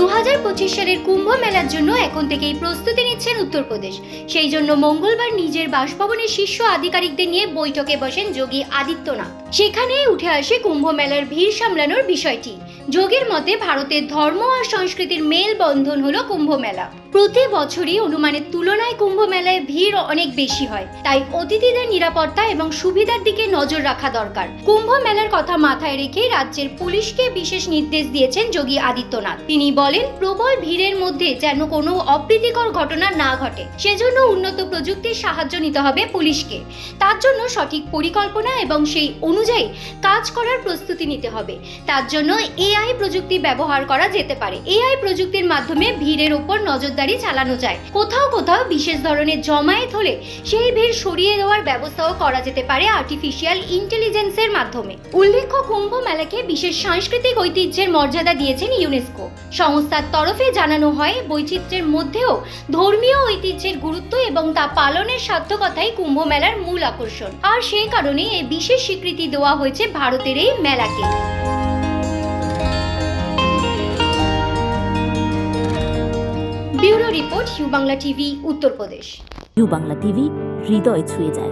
পঁচিশ সালের কুম্ভ মেলার জন্য এখন থেকেই প্রস্তুতি নিচ্ছেন উত্তরপ্রদেশ। সেই জন্য মঙ্গলবার নিজের বাসভবনের শীর্ষ আধিকারিকদের নিয়ে বৈঠকে বসেন যোগী আদিত্যনাথ। সেখানে উঠে আসে কুম্ভ মেলার ভিড় সামলানোর বিষয়টি। যোগীর মতে ভারতের ধর্ম আর সংস্কৃতির মেল বন্ধন হলো কুম্ভ মেলা। প্রতি বছরই অনুমানের তুলনায় কুম্ভ মেলায় ভিড় অনেক বেশি হয়। তাই অতিথিদের নিরাপত্তা এবং সুবিধার দিকে নজর রাখা দরকার। কুম্ভ মেলার কথা মাথায় রেখে রাজ্যের পুলিশকে বিশেষ নির্দেশ দিয়েছেন যোগী আদিত্যনাথ। তিনি প্রবল ভিড়ের মধ্যে যেন কোনো অপ্রীতিকর ঘটনা না ঘটে। সেজন্য উন্নত প্রযুক্তির সাহায্য নিতে হবে পুলিশকে। তার জন্য সঠিক পরিকল্পনা এবং সেই অনুযায়ী কাজ করার প্রস্তুতি নিতে হবে। তার জন্য এআই প্রযুক্তি ব্যবহার করা যেতে পারে। এআই প্রযুক্তির মাধ্যমে ভিড়ের উপর নজরদারি চালানো যায়। কোথাও কোথাও বিশেষ ধরনের জমায়েত হলে সেই ভিড় সরিয়ে দেওয়ার ব্যবস্থাও করা যেতে পারে আর্টিফিশিয়াল ইন্টেলিজেন্সের মাধ্যমে। উল্লেখ্য কুম্ভ মেলাকে বিশেষ সাংস্কৃতিক ঐতিহ্যের মর্যাদা দিয়েছেন ইউনেস্কো সংস্থার তরফে জানানো হয়, বৈচিত্র্যের মধ্যেও ধর্মীয় ঐতিহ্যের গুরুত্ব এবং তা পালনের সার্থকতাই কুম্ভ মেলার মূল আকর্ষণ। আর সেই কারণে এই বিশেষ স্বীকৃতি দেওয়া হয়েছে ভারতের এই মেলাকে। Bureau report U Bangla TV, Uttar Pradesh. U Bangla TV, হৃদয় ছুঁয়ে যায়।